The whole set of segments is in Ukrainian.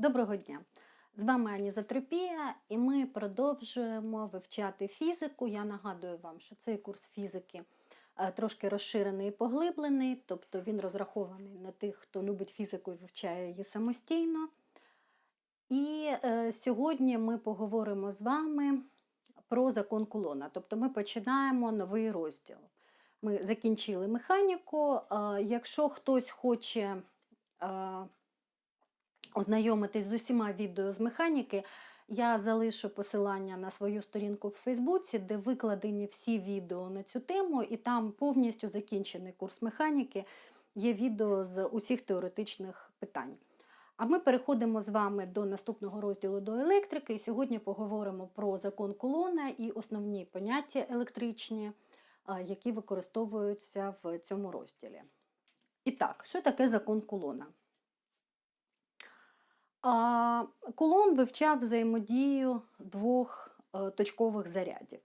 Доброго дня! З вами Анізотропія, і ми продовжуємо вивчати фізику. Я нагадую вам, що цей курс фізики е, трошки розширений і поглиблений, тобто він розрахований на тих, хто любить фізику і вивчає її самостійно. І е, сьогодні ми поговоримо з вами про закон Кулона. Тобто ми починаємо новий розділ. Ми закінчили механіку. Е, якщо хтось хоче е, ознайомитись з усіма відео з механіки, я залишу посилання на свою сторінку в Фейсбуці, де викладені всі відео на цю тему, і там повністю закінчений курс механіки. Є відео з усіх теоретичних питань. А ми переходимо з вами до наступного розділу до електрики. І сьогодні поговоримо про закон Кулона і основні поняття електричні, які використовуються в цьому розділі. І так, що таке закон Кулона? А, Кулон вивчав взаємодію двох е, точкових зарядів.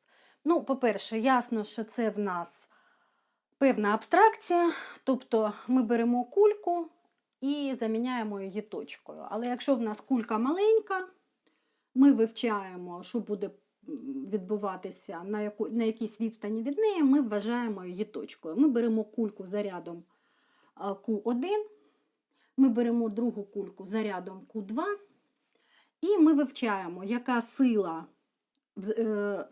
Ну, по-перше, ясно, що це в нас певна абстракція, тобто ми беремо кульку і заміняємо її точкою. Але якщо в нас кулька маленька, ми вивчаємо, що буде відбуватися на, яку, на якійсь відстані від неї, ми вважаємо її точкою. Ми беремо кульку зарядом Q1, ми беремо другу кульку зарядом Q2, і ми вивчаємо, яка сила, е,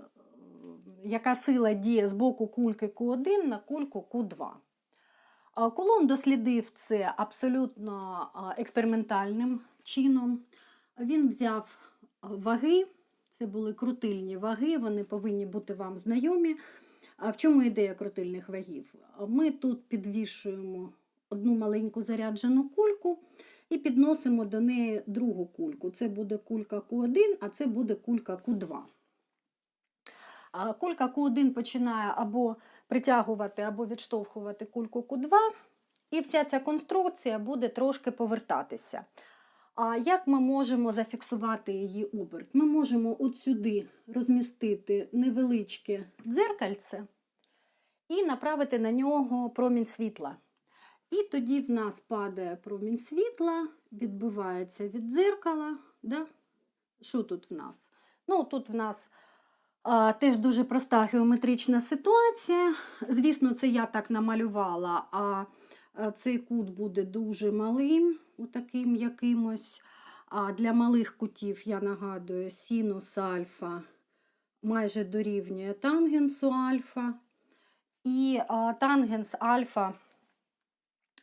яка сила діє з боку кульки Q1 на кульку Q2. А Кулон дослідив це абсолютно експериментальним чином. Він взяв ваги, це були крутильні ваги, вони повинні бути вам знайомі. А в чому ідея крутильних вагів? Ми тут підвішуємо одну маленьку заряджену кульку і підносимо до неї другу кульку. Це буде кулька Q1, а це буде кулька Q2. Кулька Q1 починає або притягувати, або відштовхувати кульку Q2, і вся ця конструкція буде трошки повертатися. А як ми можемо зафіксувати її оберт? Ми можемо от сюди розмістити невеличке дзеркальце і направити на нього промінь світла. І тоді в нас падає промінь світла, відбивається від дзеркала. Да? Що тут в нас? Ну, тут в нас а, теж дуже проста геометрична ситуація. Звісно, це я так намалювала, а цей кут буде дуже малим, отаким якимось. А для малих кутів, я нагадую, синус альфа майже дорівнює тангенсу альфа. І а, тангенс альфа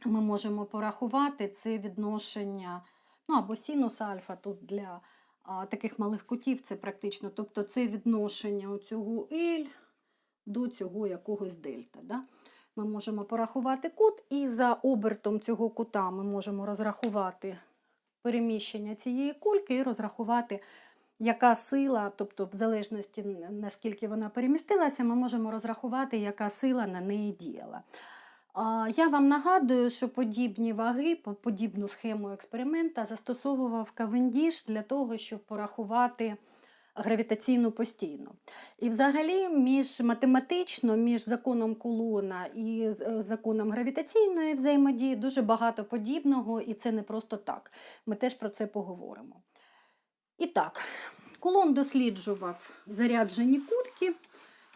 ми можемо порахувати це відношення, ну або синус альфа тут для а, таких малих кутів це практично, тобто це відношення цього L до цього якогось дельта. Да? Ми можемо порахувати кут, і за обертом цього кута ми можемо розрахувати переміщення цієї кульки і розрахувати, яка сила, тобто, в залежності наскільки вона перемістилася, ми можемо розрахувати, яка сила на неї діяла. Я вам нагадую, що подібні ваги, подібну схему експеримента застосовував Кавендіш для того, щоб порахувати гравітаційну постійну. І взагалі між математично, між законом Кулона і е, законом гравітаційної взаємодії дуже багато подібного, і це не просто так. Ми теж про це поговоримо. І так, Кулон досліджував заряджені кульки.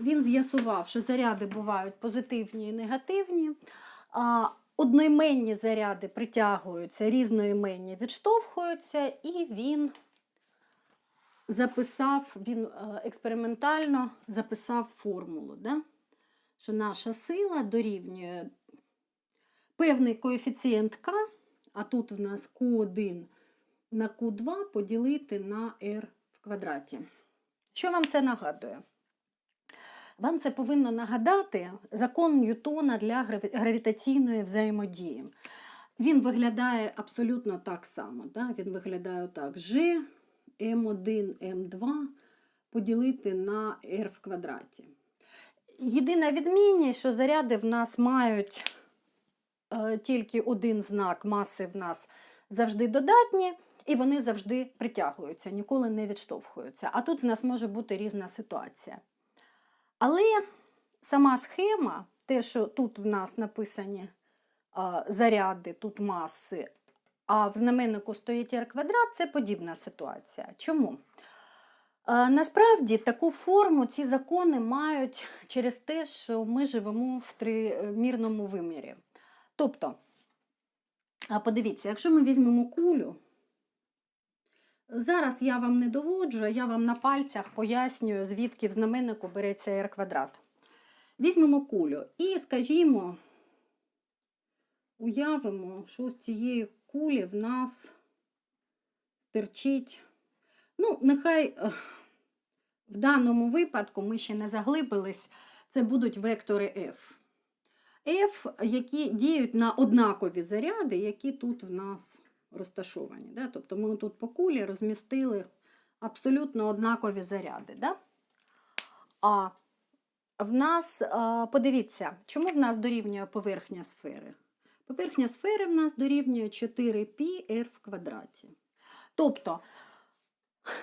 Він з'ясував, що заряди бувають позитивні і негативні. А одноіменні заряди притягуються, різноіменні відштовхуються, і він записав, він е, експериментально записав формулу, да? що наша сила дорівнює певний коефіцієнт К, а тут в нас Q1 на Q2 поділити на R в квадраті. Що вам це нагадує? Вам це повинно нагадати закон Ньютона для гравітаційної взаємодії. Він виглядає абсолютно так само. Да? Він виглядає так: G М1, М2 поділити на R в квадраті. Єдина відмінність, що заряди в нас мають е, тільки один знак маси в нас завжди додатні, і вони завжди притягуються, ніколи не відштовхуються. А тут в нас може бути різна ситуація. Але сама схема, те, що тут в нас написані заряди, тут маси, а в знаменнику стоїть r квадрат, це подібна ситуація. Чому? Насправді таку форму ці закони мають через те, що ми живемо в тримірному вимірі. Тобто, подивіться, якщо ми візьмемо кулю, зараз я вам не доводжу, я вам на пальцях пояснюю, звідки в знаменнику береться r квадрат. Візьмемо кулю і, скажімо, уявимо, що з цієї кулі в нас терчить. Ну, нехай в даному випадку ми ще не заглибились, це будуть вектори F. F, які діють на однакові заряди, які тут в нас розташовані. Да? Тобто ми тут по кулі розмістили абсолютно однакові заряди. Да? А в нас, подивіться, чому в нас дорівнює поверхня сфери? Поверхня сфери в нас дорівнює 4πr в квадраті. Тобто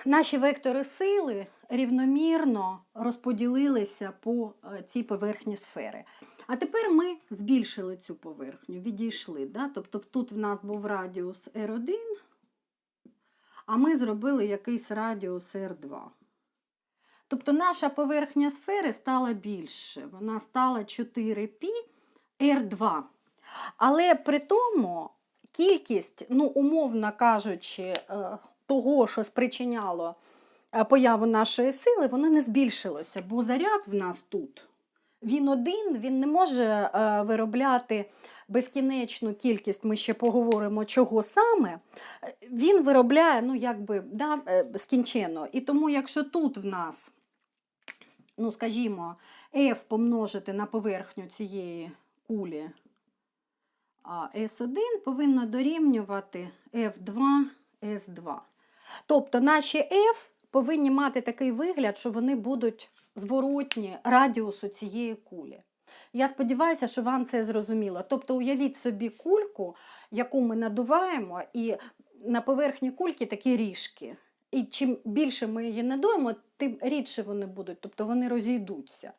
наші вектори сили рівномірно розподілилися по е, цій поверхні сфери. А тепер ми збільшили цю поверхню, відійшли. Да? Тобто тут в нас був радіус R1, а ми зробили якийсь радіус R2. Тобто наша поверхня сфери стала більше, вона стала 4π R2. Але при тому кількість, ну, умовно кажучи, е, того, що спричиняло е, появу нашої сили, воно не збільшилося, бо заряд в нас тут. Він один, він не може е, виробляти безкінечну кількість, ми ще поговоримо, чого саме. Він виробляє, ну, якби, да, е, скінченно. І тому, якщо тут в нас, ну, скажімо, F помножити на поверхню цієї кулі, а S1 повинно дорівнювати F2, S2. Тобто наші F повинні мати такий вигляд, що вони будуть зворотні радіусу цієї кулі. Я сподіваюся, що вам це зрозуміло. Тобто уявіть собі кульку, яку ми надуваємо, і на поверхні кульки такі ріжки. І чим більше ми її надуємо, тим рідше вони будуть, тобто вони розійдуться.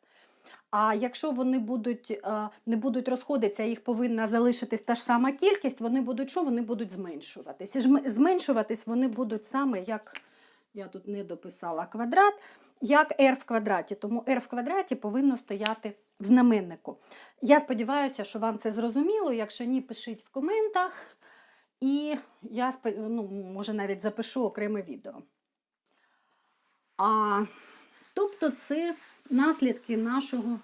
А якщо вони будуть, е, не будуть розходитися, їх повинна залишитись та ж сама кількість, вони будуть що? Вони будуть зменшуватись. І зменшуватись вони будуть саме як, я тут не дописала квадрат, як r в квадраті. Тому r в квадраті повинно стояти в знаменнику. Я сподіваюся, що вам це зрозуміло. Якщо ні, пишіть в коментах. І я ну, може навіть запишу окреме відео. А, тобто це наслідки нашого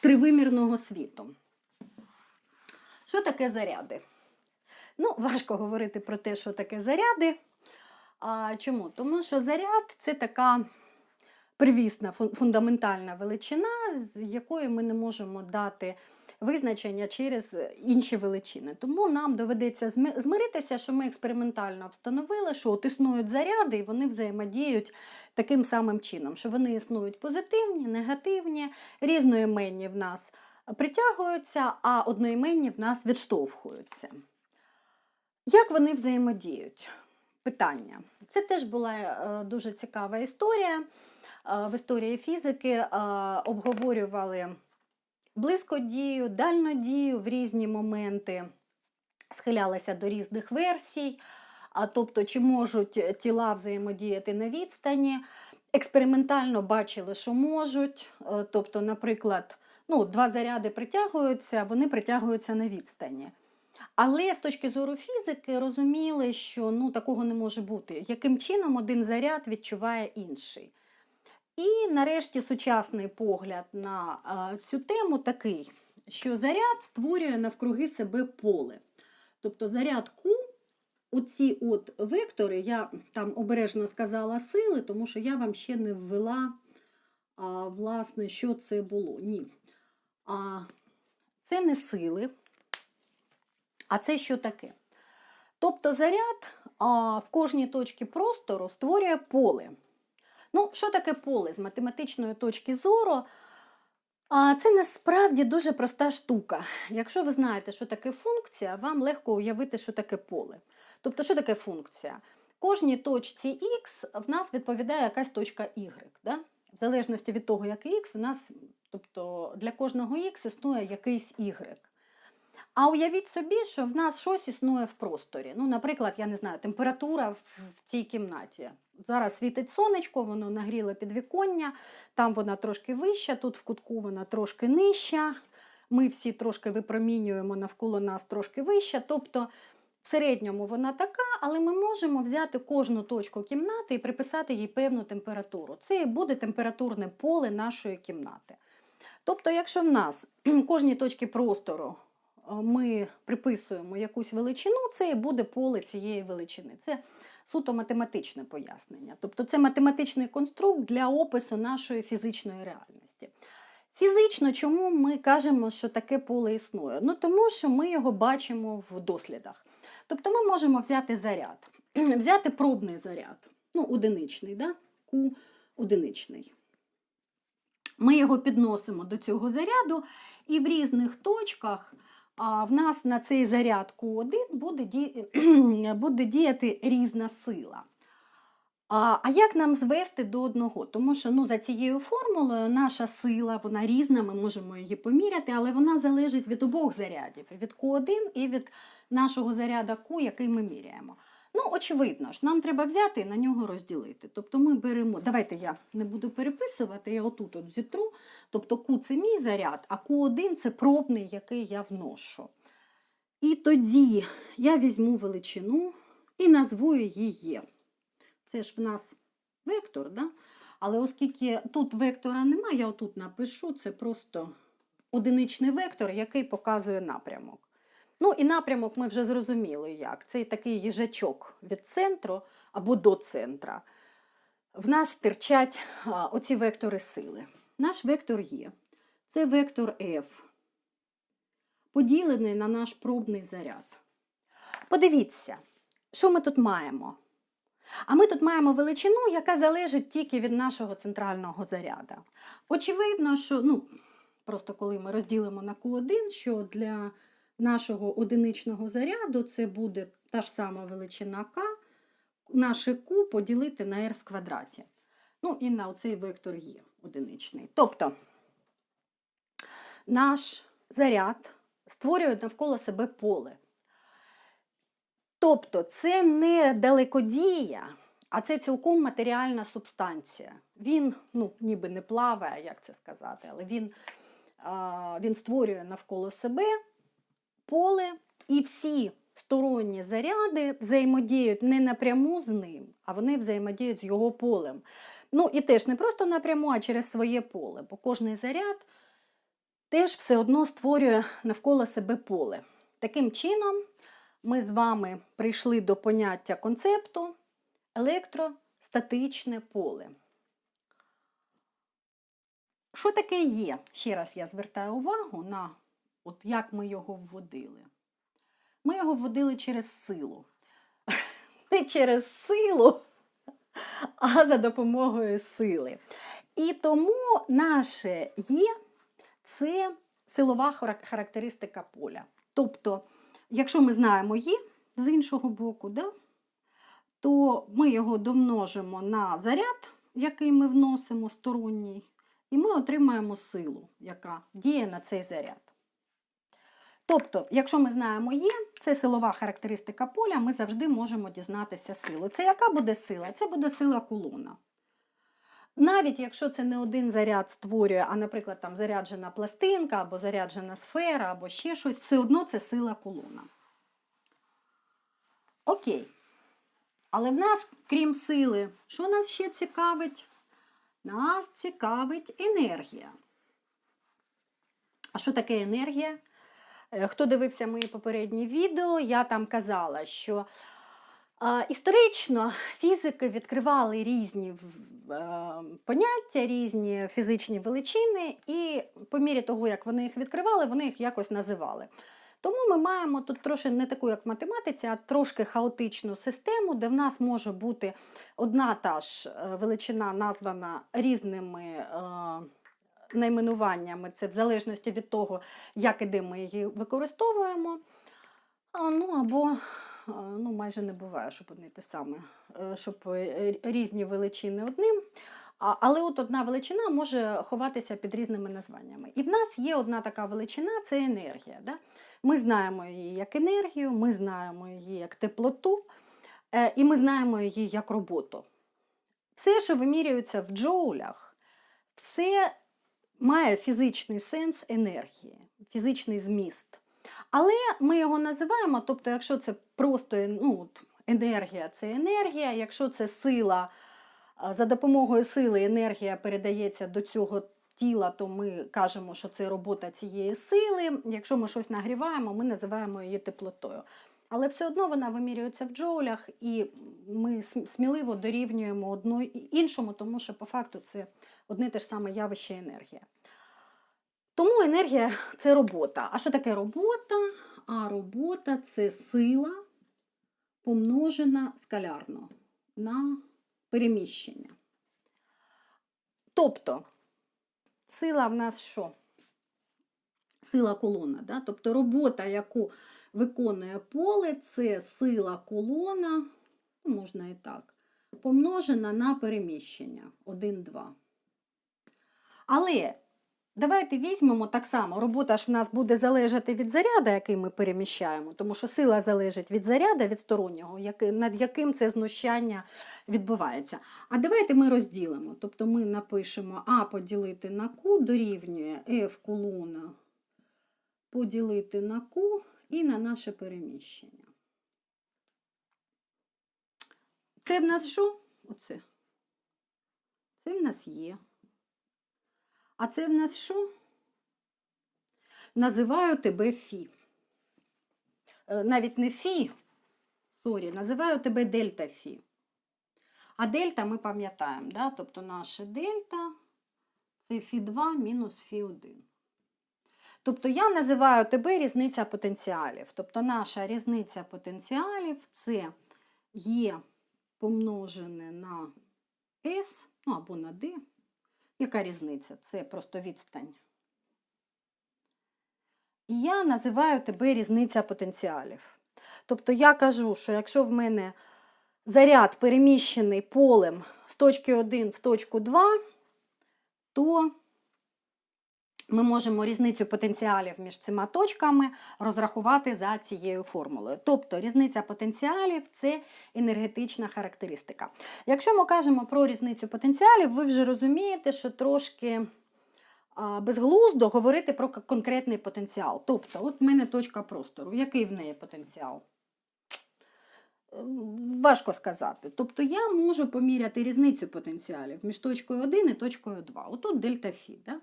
тривимірного світу. Що таке заряди? Ну, важко говорити про те, що таке заряди. А, чому? Тому що заряд це така первісна фундаментальна величина, з якої ми не можемо дати визначення через інші величини. Тому нам доведеться змиритися, що ми експериментально встановили, що от існують заряди, і вони взаємодіють таким самим чином, що вони існують позитивні, негативні, різноіменні в нас притягуються, а одноіменні в нас відштовхуються. Як вони взаємодіють? Питання. Це теж була е, дуже цікава історія. Е, В історії фізики е, обговорювали близькодію, дальнодію в різні моменти, схилялися до різних версій, тобто, чи можуть тіла взаємодіяти на відстані. Експериментально бачили, що можуть. Тобто, наприклад, ну, два заряди притягуються, вони притягуються на відстані. Але з точки зору фізики розуміли, що ну, такого не може бути. Яким чином один заряд відчуває інший? І нарешті сучасний погляд на цю тему такий, що заряд створює навкруги себе поле. Тобто заряд Q, оці от вектори, я там обережно сказала сили, тому що я вам ще не ввела, а, власне, що це було. Ні. А, це не сили. А це що таке? Тобто заряд а, в кожній точці простору створює поле. Ну, що таке поле з математичної точки зору? А, це насправді дуже проста штука. Якщо ви знаєте, що таке функція, вам легко уявити, що таке поле. Тобто, що таке функція? Кожній точці X в нас відповідає якась точка Y. Да? В залежності від того, який X, в нас, тобто для кожного X існує якийсь Y. А уявіть собі, що в нас щось існує в просторі. Ну, наприклад, я не знаю, температура в в цій кімнаті. Зараз світить сонечко, воно нагріло підвіконня, там вона трошки вища, тут в кутку вона трошки нижча. Ми всі трошки випромінюємо навколо нас трошки вища. Тобто в середньому вона така, але ми можемо взяти кожну точку кімнати і приписати їй певну температуру. Це і буде температурне поле нашої кімнати. Тобто, якщо в нас кожній точці простору ми приписуємо якусь величину, це і буде поле цієї величини. Це суто математичне пояснення. Тобто це математичний конструкт для опису нашої фізичної реальності. Фізично, чому ми кажемо, що таке поле існує? Ну тому що ми його бачимо в дослідах. Тобто ми можемо взяти заряд, взяти пробний заряд, ну, одиничний, да? Q одиничний. Ми його підносимо до цього заряду, і в різних точках а, в нас на цей заряд Q1 буде, ді... буде діяти різна сила. А, а як нам звести до одного? Тому що ну, за цією формулою наша сила, вона різна, ми можемо її поміряти, але вона залежить від обох зарядів, від Q1 і від нашого заряду Q, який ми міряємо. Ну, очевидно ж, нам треба взяти і на нього розділити. Тобто ми беремо, давайте я не буду переписувати, я отут от зітру. Тобто Q це мій заряд, а Q1 це пробний, який я вношу. І тоді я візьму величину і назву її Є. Це ж в нас вектор, да? але оскільки тут вектора немає, я отут напишу, це просто одиничний вектор, який показує напрямок. Ну і напрямок ми вже зрозуміли як. Це такий їжачок від центру або до центра. В нас стирчать оці вектори сили. Наш вектор є. Це вектор F, поділений на наш пробний заряд. Подивіться, що ми тут маємо? А ми тут маємо величину, яка залежить тільки від нашого центрального заряду. Очевидно, що ну, просто коли ми розділимо на Q1, що для нашого одиничного заряду це буде та ж сама величина К, наше Q поділити на R в квадраті. Ну і на оцей вектор є одиничний. Тобто наш заряд створює навколо себе поле. Тобто це не далекодія, а це цілком матеріальна субстанція. Він, ну, ніби не плаває, як це сказати, але він, а, він створює навколо себе поле, і всі сторонні заряди взаємодіють не напряму з ним, а вони взаємодіють з його полем. Ну і теж не просто напряму, а через своє поле, бо кожний заряд теж все одно створює навколо себе поле. Таким чином, ми з вами прийшли до поняття концепту електростатичне поле. Що таке є? Ще раз я звертаю увагу на от як ми його вводили. Ми його вводили через силу. Не через силу, а за допомогою сили. І тому наше є це силова характеристика поля. Тобто, якщо ми знаємо є з іншого боку, да, то ми його домножимо на заряд, який ми вносимо сторонній, і ми отримаємо силу, яка діє на цей заряд. Тобто, якщо ми знаємо є, це силова характеристика поля, ми завжди можемо дізнатися силу. Це яка буде сила? Це буде сила кулона. Навіть якщо це не один заряд створює, а, наприклад, там заряджена пластинка, або заряджена сфера, або ще щось, все одно це сила кулона. Окей. Але в нас, крім сили, що нас ще цікавить? Нас цікавить енергія. А що таке енергія? Е, Хто дивився мої попередні відео, я там казала, що історично фізики відкривали різні е, поняття, різні фізичні величини, і по мірі того, як вони їх відкривали, вони їх якось називали. Тому ми маємо тут трошки не таку, як в математиці, а трошки хаотичну систему, де в нас може бути одна та ж е, величина названа різними найменуваннями. Це в залежності від того, як і де ми її використовуємо. Ну або ну, майже не буває, щоб одне те саме, е, щоб е, різні величини одним. Але от одна величина може ховатися під різними названнями. І в нас є одна така величина це енергія. Да? Ми знаємо її як енергію, ми знаємо її як теплоту, е, і ми знаємо її як роботу. Все, що вимірюється в джоулях, все має фізичний сенс енергії, фізичний зміст. Але ми його називаємо, тобто, якщо це просто ну, енергія, це енергія, якщо це сила, за допомогою сили енергія передається до цього тіла, то ми кажемо, що це робота цієї сили. Якщо ми щось нагріваємо, ми називаємо її теплотою. Але все одно вона вимірюється в джоулях, і ми сміливо дорівнюємо одну іншому, тому що по факту це одне те ж саме явище енергія. Тому енергія це робота. А що таке робота? А робота це сила помножена скалярно на переміщення. Тобто, сила в нас що? Сила колона. Да? Тобто робота, яку виконує поле, це сила колона, ну, можна і так, помножена на переміщення 1-2. Але давайте візьмемо так само, робота ж в нас буде залежати від заряду, який ми переміщаємо, тому що сила залежить від заряду, від стороннього, над яким це знущання відбувається. А давайте ми розділимо. Тобто ми напишемо А поділити на Q дорівнює F колона поділити на Q і на наше переміщення. Це в нас що? Оце. Це в нас є. А це в нас що? Називаю тебе Фі. Е, Навіть не Фі, сорі, називаю тебе дельта Фі. А дельта ми пам'ятаємо, да? тобто наше дельта це Фі2 мінус Фі1. Тобто я називаю тебе різниця потенціалів. Тобто наша різниця потенціалів це є помножене на S, ну або на D. Яка різниця? Це просто відстань. І я називаю тебе різниця потенціалів. Тобто я кажу, що якщо в мене заряд переміщений полем з точки 1 в точку 2, то ми можемо різницю потенціалів між цими точками розрахувати за цією формулою. Тобто різниця потенціалів це енергетична характеристика. Якщо ми кажемо про різницю потенціалів, ви вже розумієте, що трошки безглуздо говорити про конкретний потенціал. Тобто, от в мене точка простору. Який в неї потенціал? Важко сказати. Тобто я можу поміряти різницю потенціалів між точкою 1 і точкою 2. Отут дельта Фі. Да?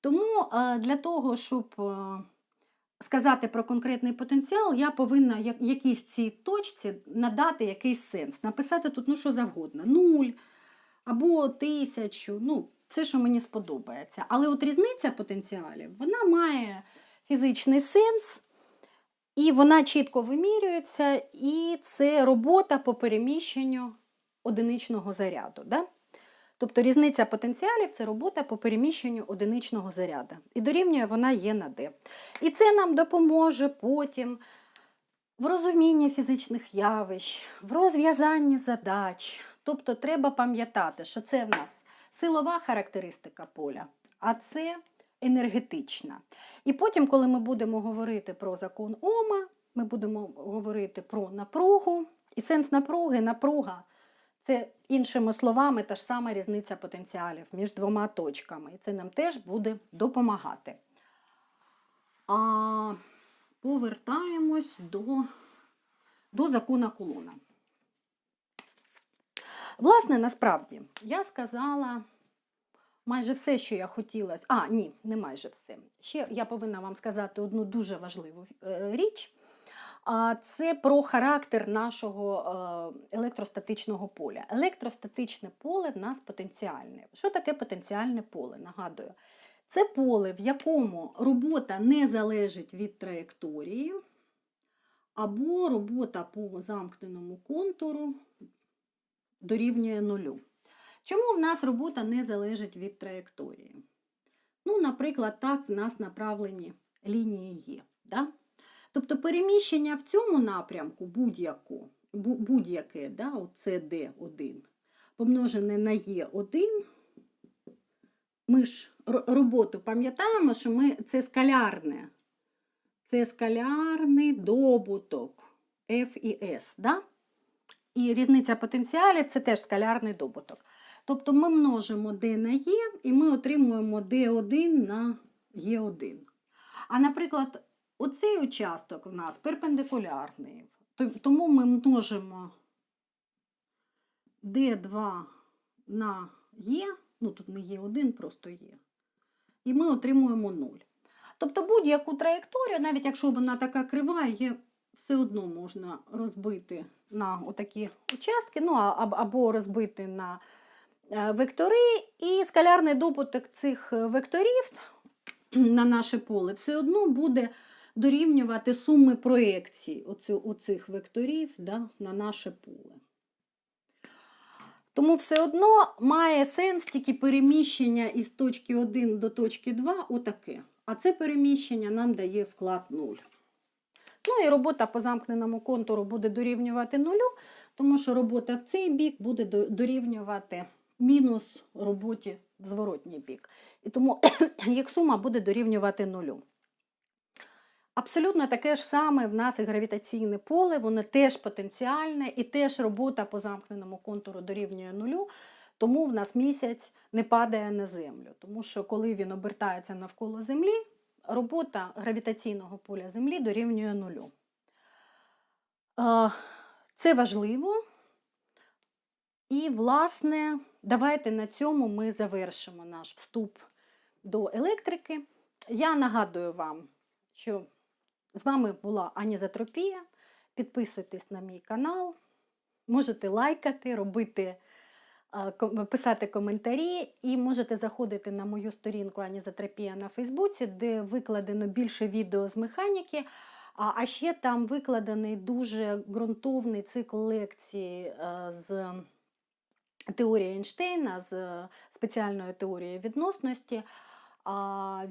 Тому е, для того, щоб е, сказати про конкретний потенціал, я повинна якійсь цій точці надати якийсь сенс. Написати тут ну, що завгодно, нуль або тисячу, ну, все, що мені сподобається. Але от різниця потенціалів, вона має фізичний сенс, і вона чітко вимірюється, і це робота по переміщенню одиничного заряду. Да? Тобто різниця потенціалів це робота по переміщенню одиничного заряду. І дорівнює вона є на D. І це нам допоможе потім в розумінні фізичних явищ, в розв'язанні задач. Тобто треба пам'ятати, що це в нас силова характеристика поля, а це енергетична. І потім, коли ми будемо говорити про закон Ома, ми будемо говорити про напругу. І сенс напруги, напруга це іншими словами та ж сама різниця потенціалів між двома точками. І це нам теж буде допомагати. А повертаємось до, до закона Кулона. Власне, насправді, я сказала майже все, що я хотіла. А, ні, не майже все. Ще я повинна вам сказати одну дуже важливу е, річ. Це про характер нашого е, електростатичного поля. Електростатичне поле в нас потенціальне. Що таке потенціальне поле? Нагадую, це поле, в якому робота не залежить від траєкторії, або робота по замкненому контуру дорівнює нулю. Чому в нас робота не залежить від траєкторії? Ну, наприклад, так в нас направлені лінії є. Да? Тобто переміщення в цьому напрямку будь-яке, да, оце D1, помножене на Е1, ми ж роботу пам'ятаємо, що ми, це скалярне. це скалярний добуток F і S. Да? І різниця потенціалів це теж скалярний добуток. Тобто ми множимо D на E і ми отримуємо D1 на E1. А, наприклад, оцей участок у нас перпендикулярний. Тому ми множимо D2 на E, ну тут не Е1, просто Е. І ми отримуємо 0. Тобто будь-яку траєкторію, навіть якщо вона така крива, є, все одно можна розбити на отакі участки, ну, або розбити на е, вектори, і скалярний добуток цих е, векторів на наше поле все одно буде дорівнювати суми проєкцій оцих векторів да, на наше поле. Тому все одно має сенс тільки переміщення із точки 1 до точки 2 отаке. А це переміщення нам дає вклад 0. Ну і робота по замкненому контуру буде дорівнювати нулю, тому що робота в цей бік буде дорівнювати мінус роботі в зворотній бік. І тому їх сума буде дорівнювати нулю. Абсолютно таке ж саме в нас і гравітаційне поле, воно теж потенціальне, і теж робота по замкненому контуру дорівнює нулю, тому в нас місяць не падає на землю. Тому що коли він обертається навколо Землі, робота гравітаційного поля Землі дорівнює нулю. Це важливо. І, власне, давайте на цьому ми завершимо наш вступ до електрики. Я нагадую вам, що з вами була Анізотропія. Підписуйтесь на мій канал, можете лайкати, робити, е, писати коментарі, і можете заходити на мою сторінку Анізотропія на Фейсбуці, де викладено більше відео з механіки. А ще там викладений дуже ґрунтовний цикл лекцій е, з теорії Ейнштейна, з спеціальної теорії відносності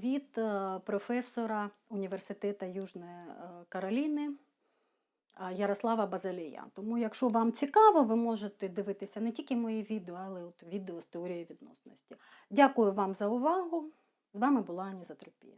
від е, професора Університету Южної е, Кароліни Ярослава Базалія. Тому, якщо вам цікаво, ви можете дивитися не тільки мої відео, але от відео з теорії відносності. Дякую вам за увагу. З вами була Анізотропія.